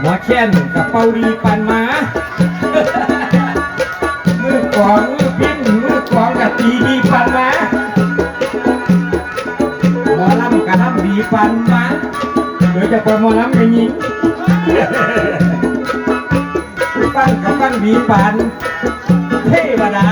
หมอเช่นกับเปาดีปันมา มือกองมือพิ้นมือกองกัตีดีปันมาหมอลำกับลำดีปันมาเดี๋ยวจะไปหมอลำอย่างนี้ปั้นกับปั้นดีปันเทวดา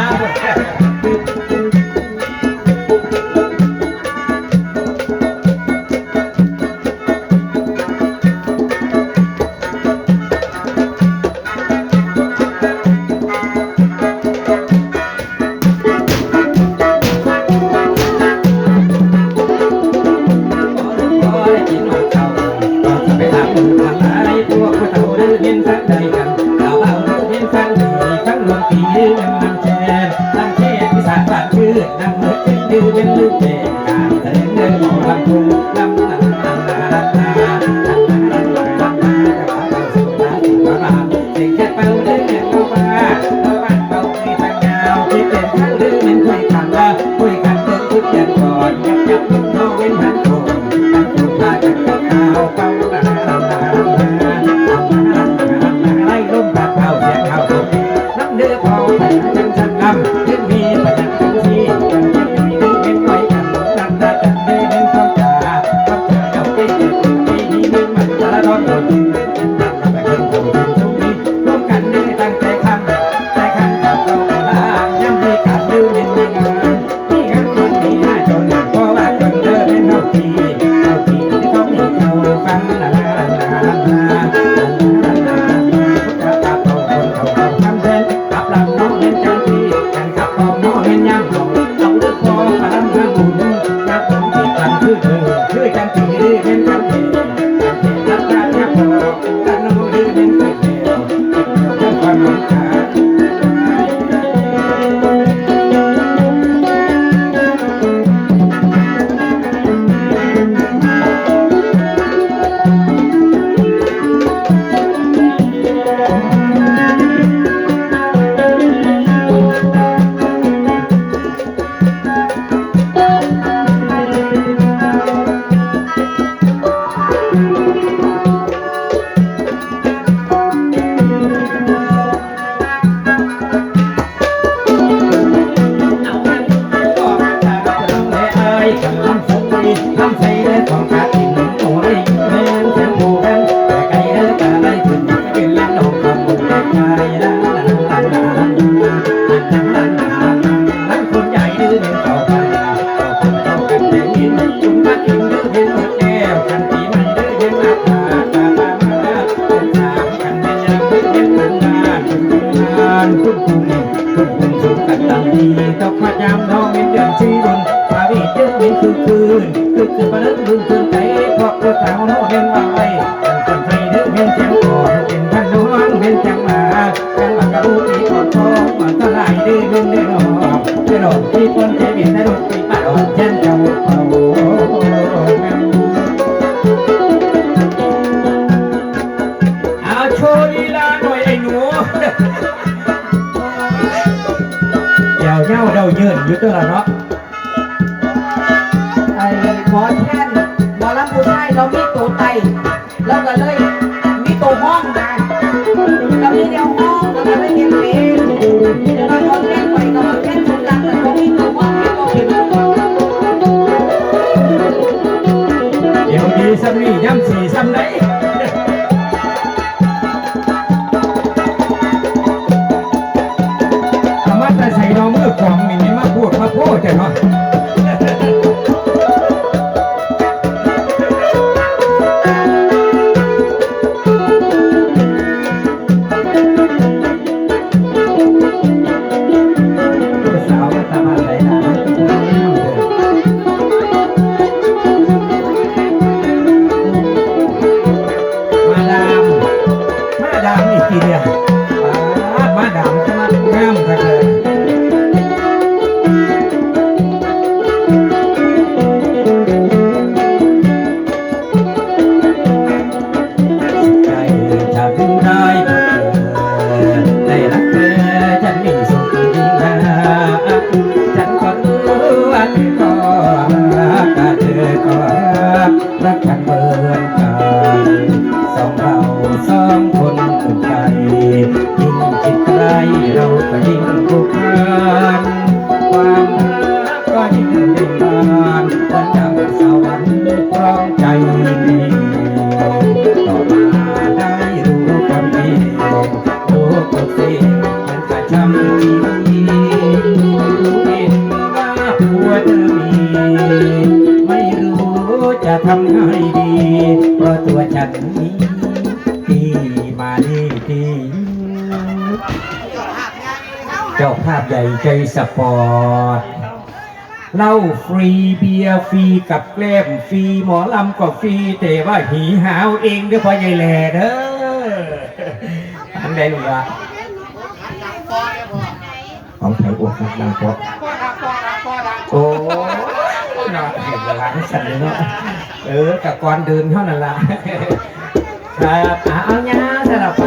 đi quân thế miền ta đột bị bắt ở đi la nội đầy nú dào nhau đầu nhờn như tôi là nó ai có then bỏ lắm cô trai nó biết tổ tay lâu gần đây biết tổ hoang mà lâu như đeo hoang mà nó mới nhìn ซ้ำนี่ย้ำสี่ซ้ำไหน chakra. ใหญ่ใจสปอร์ตเหล้าฟรีเบียร์ฟรีกับแกล้มฟรีหมอลำก็ฟรีแต่ว่าหีหาวเองเด้อพ่อใหญ่แหล่เด้ออันใดลูกละของไทยอวดนักดังเพราะโอ้นอนเห็นหลางสั่นเลยเนาะเออกับก่อนเดินเท่านั้นละครับเอาเนี้ยสลับไป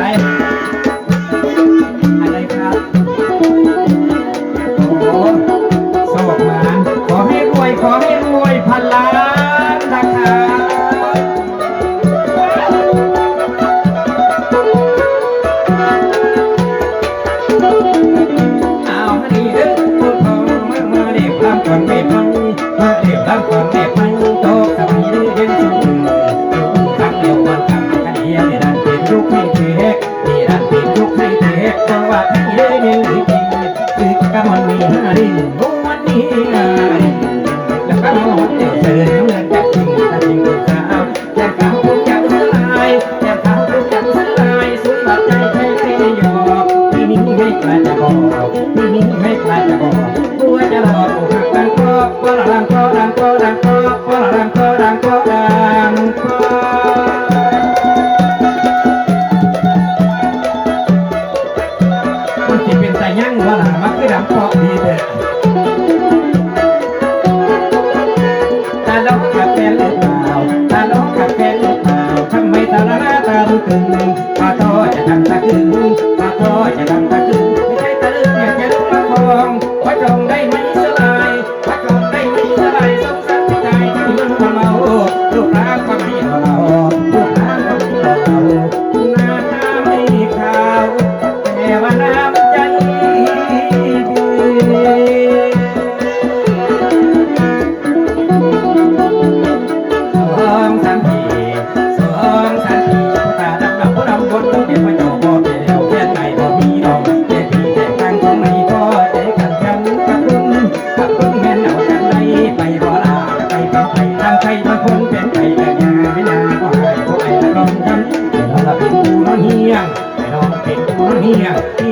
Catalunha.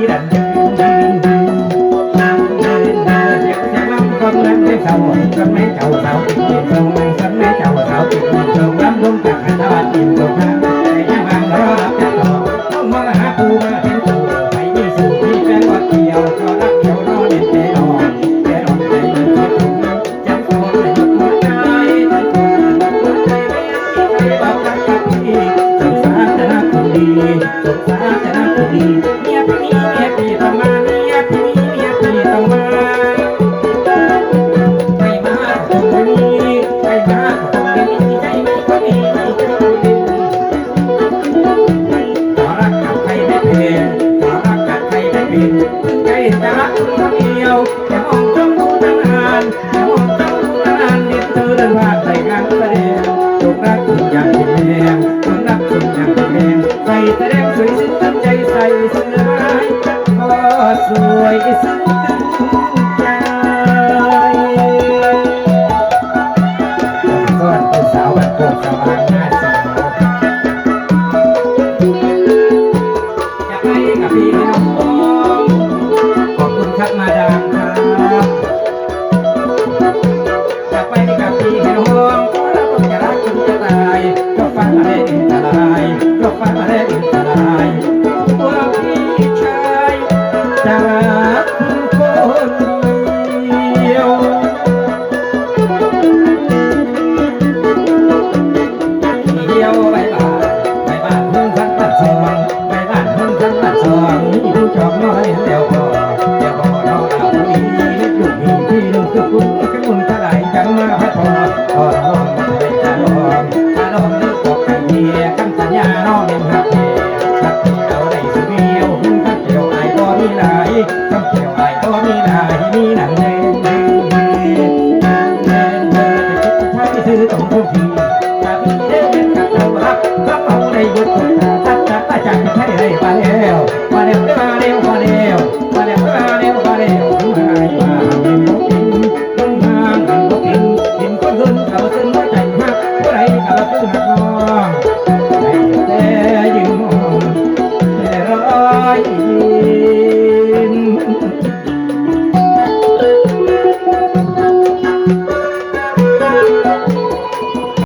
แสดงสวยซึ้งใจใส่สไม้ก่อนคุณสาวแบกกสบายน้าสาวอยากให้กับพี่น้องขอบคุณครับมาดาม